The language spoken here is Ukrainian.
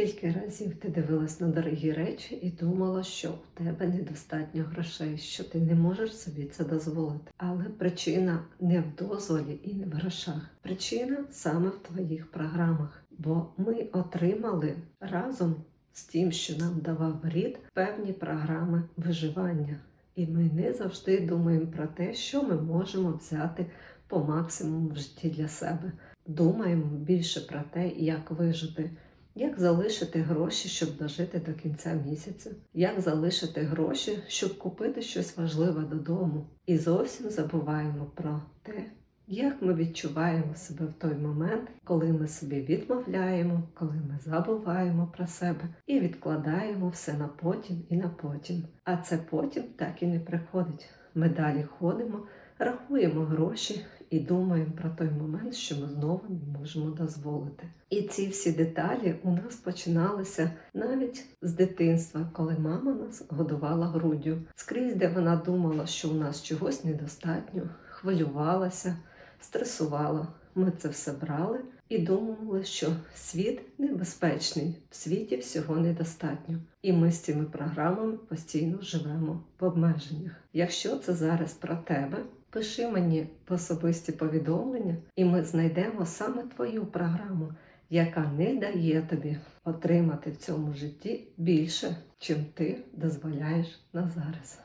Скільки разів ти дивилась на дорогі речі і думала, що у тебе недостатньо грошей, що ти не можеш собі це дозволити. Але причина не в дозволі і не в грошах. Причина саме в твоїх програмах. Бо ми отримали разом з тим, що нам давав рід, певні програми виживання. І ми не завжди думаємо про те, що ми можемо взяти по максимуму в житті для себе. Думаємо більше про те, як вижити, як залишити гроші, щоб дожити до кінця місяця, як залишити гроші, щоб купити щось важливе додому. І зовсім забуваємо про те, як ми відчуваємо себе в той момент, коли ми собі відмовляємо, коли ми забуваємо про себе і відкладаємо все на потім і на потім. А це потім так і не приходить. Ми далі ходимо, рахуємо гроші і думаємо про той момент, що ми знову не можемо дозволити. І ці всі деталі у нас починалися навіть з дитинства, коли мама нас годувала груддю. Скрізь, де вона думала, що у нас чогось недостатньо, хвилювалася, стресувала. Ми це все брали і думали, що світ небезпечний, в світі всього недостатньо. І ми з цими програмами постійно живемо в обмеженнях. Якщо це зараз про тебе, пиши мені в особисті повідомлення, і ми знайдемо саме твою програму, яка не дає тобі отримати в цьому житті більше, чим ти дозволяєш на зараз.